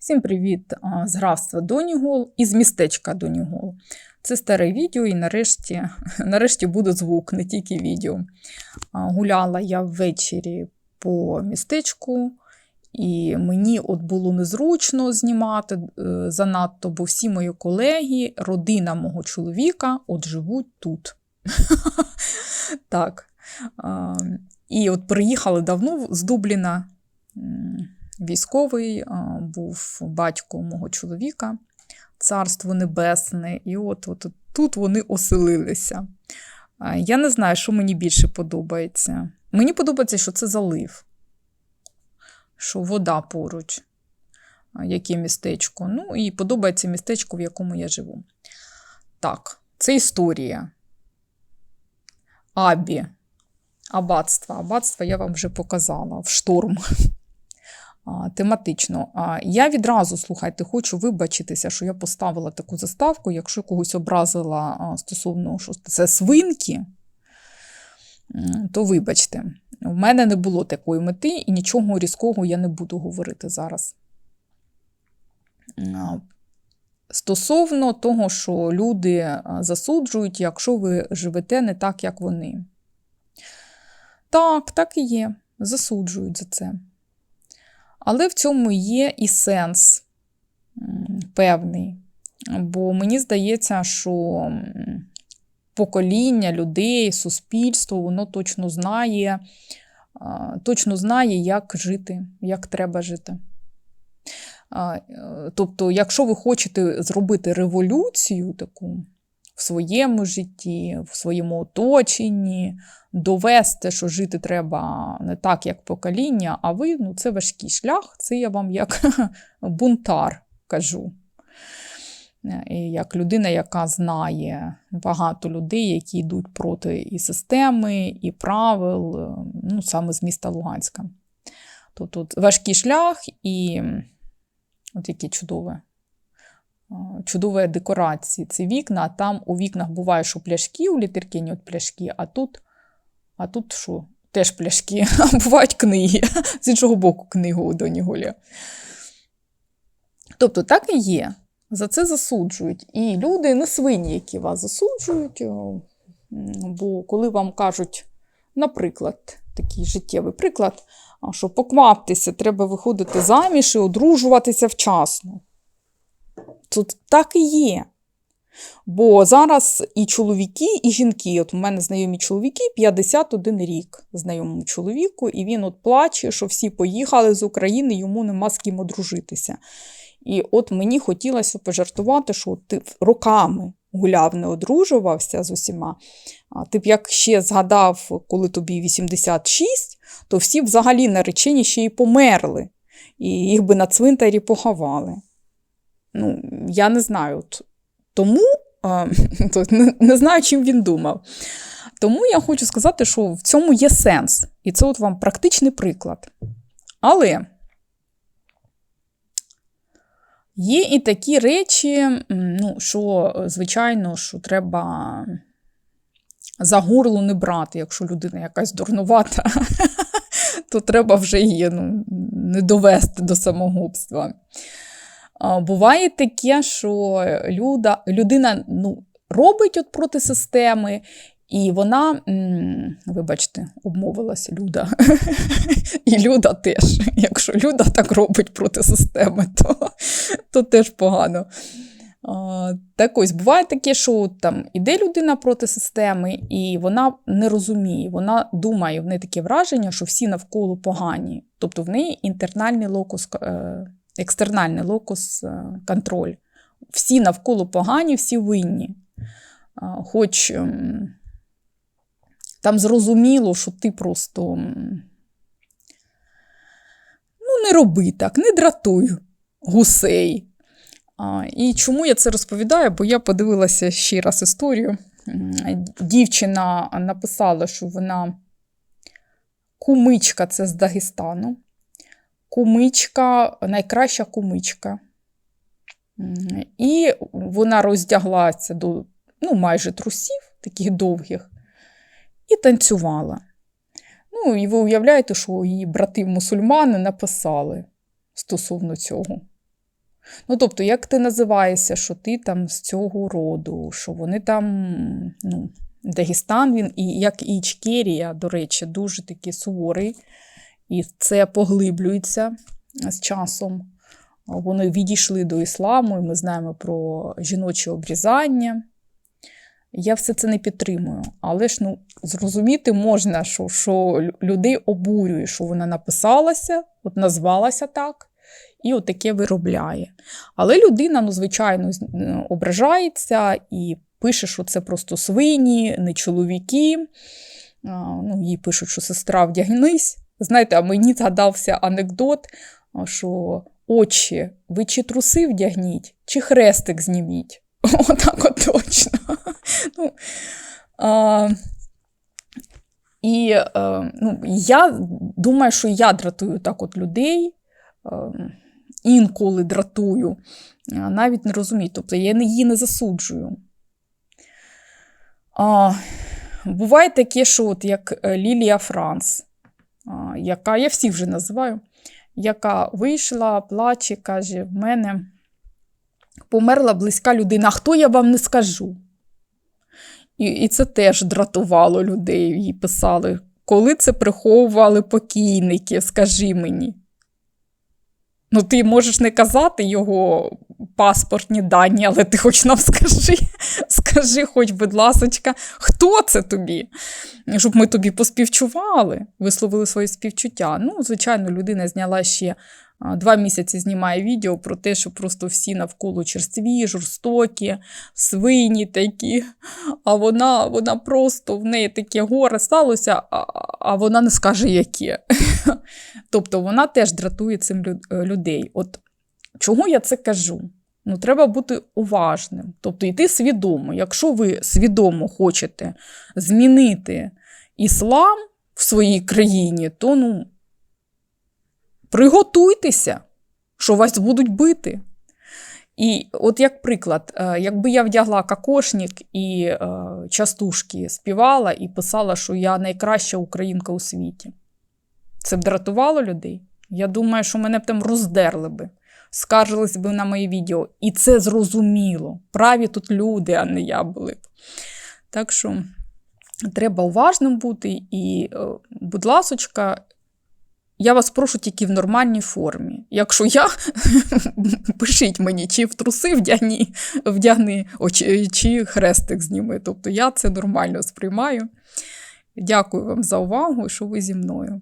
Всім привіт з графства Донігол із містечка Донігол. Це старе відео, і нарешті, нарешті буде звук, не тільки відео. Гуляла я ввечері по містечку, і мені от було незручно знімати е, занадто, бо всі мої колеги, родина мого чоловіка, от живуть тут. Так. І от приїхали давно з Дубліна. Військовий був батько мого чоловіка, царство небесне, і от, от, тут вони оселилися. Я не знаю, що мені більше подобається. Мені подобається, що це залив, що вода поруч, яке містечко. Ну, і подобається містечко, в якому я живу. Так, це історія. Абі. Аббатство. Аббатство я вам вже показала в шторм. Тематично. Я відразу, слухайте, хочу вибачитися, що я поставила таку заставку, якщо когось образила стосовно, що це свинки, то вибачте. У мене не було такої мети і нічого різкого я не буду говорити зараз. Стосовно того, що люди засуджують, якщо ви живете не так, як вони. Так, так і є. Засуджують за це. Але в цьому є і сенс певний. Бо мені здається, що покоління людей, суспільство, воно точно знає, точно знає, як жити, як треба жити. Е, Тобто, якщо ви хочете зробити революцію таку в своєму житті, в своєму оточенні, довести, що жити треба не так, як покоління, а ви ну, це важкий шлях, це я вам як бунтар кажу. І як людина, яка знає багато людей, які йдуть проти і системи, і правил, ну, саме з міста Луганська. Тут важкий шлях і от яке чудове. Чудові декорації. Це вікна, а там у вікнах буває, що пляшки, у літеркіні от пляшки, а тут а тут що? Теж пляшки, а бувають книги. З іншого боку, книгу у Доні Голі. Тобто, так і є. За це засуджують. І люди не свині, які вас засуджують. Бо коли вам кажуть, наприклад, такий життєвий приклад, що покваптеся, треба виходити заміж і одружуватися вчасно. Тут так і є. Бо зараз і чоловіки, і жінки. От у мене знайомі чоловіки 51 рік знайомому чоловіку, і він от плаче, що всі поїхали з України, йому нема з ким одружитися. І от мені хотілося пожартувати, що ти роками гуляв, не одружувався з усіма. А ти б як ще згадав, коли тобі 86, то всі взагалі наречені ще й померли, і їх би на цвинтарі поховали. Ну, я не знаю. Тому не знаю, чим він думав. Тому я хочу сказати, що в цьому є сенс. І це от вам практичний приклад. Але є і такі речі, ну, що, звичайно, що треба за горло не брати, якщо людина якась дурнувата, то треба вже її ну, не довести до самогубства. Буває таке, що люда, людина ну, робить от проти системи, і вона, вибачте, обмовилася люда. І люда теж. Якщо люда так робить проти системи, то то теж погано. Так ось буває таке, що там іде людина проти системи, і вона не розуміє, вона думає, в неї таке враження, що всі навколо погані. Тобто в неї інтернальний локус. Екстернальний локус е, контроль. Всі навколо погані, всі винні. Хоч ем, там зрозуміло, що ти просто ну, не роби так, не дратуй гусей. І чому я це розповідаю? Бо я подивилася ще раз історію. Дівчина написала, що вона кумичка це з Дагестану кумичка, найкраща кумичка. І вона роздяглася до ну, майже трусів, таких довгих, і танцювала. Ну, і ви уявляєте, що її брати-мусульмани написали стосовно цього. Ну, тобто, як ти називаєшся, що ти там з цього роду, що вони там, ну, Дагестан, він, і як Ічкерія, до речі, дуже такий суворий, і це поглиблюється з часом. Вони відійшли до ісламу, і ми знаємо про жіноче обрізання. Я все це не підтримую. Але ж ну, зрозуміти можна, що що людей обурює, що вона написалася, от назвалася так, і от таке виробляє. Але людина, ну, звичайно, ображається і пише, що це просто свині, не чоловіки. Ну, Їй пишуть, що сестра вдягнись. Знаєте, мені згадався анекдот, що очі, ви чи труси вдягніть, чи хрестик зніміть. Отак от точно. Ну, а, І а, е, ну, я думаю, що я дратую так от людей, а, е, інколи дратую, навіть не розумію. Тобто я її не засуджую. А, Буває таке, що от як е, Лілія Франц, а, яка я всіх вже називаю, яка вийшла, плаче, каже: в мене померла близька людина, хто я вам не скажу? І і це теж дратувало людей. Їй писали, коли це приховували покійники, скажи мені. Ну, ти можеш не казати його паспортні дані, але ти хоч нам скажи, скажи, хоч, будь ласочка, хто це тобі? Щоб ми тобі поспівчували, висловили своє співчуття. Ну, звичайно, людина зняла ще Два місяці знімає відео про те, що просто всі навколо черстві, жорстокі, свині такі. А вона вона просто в неї таке горе сталося, а, а вона не скаже, яке. Тобто вона теж дратує цим людей. От чого я це кажу? Ну, Треба бути уважним, тобто йти свідомо. Якщо ви свідомо хочете змінити іслам в своїй країні, то ну. Приготуйтеся, що вас будуть бити. І от як приклад, е, якби я вдягла кокошник і е, частушки співала і писала, що я найкраща українка у світі, це б дратувало людей. Я думаю, що мене б там роздерли би, скаржились би на мої відео. І це зрозуміло. Праві тут люди, а не я були б. Так що треба уважним бути і, е, будь ласочка, я вас прошу тільки в нормальній формі. Якщо я, пишіть мені, чи в труси вдягни, вдягни чи, чи хрестик зніми. Тобто я це нормально сприймаю. Дякую вам за увагу, що ви зі мною.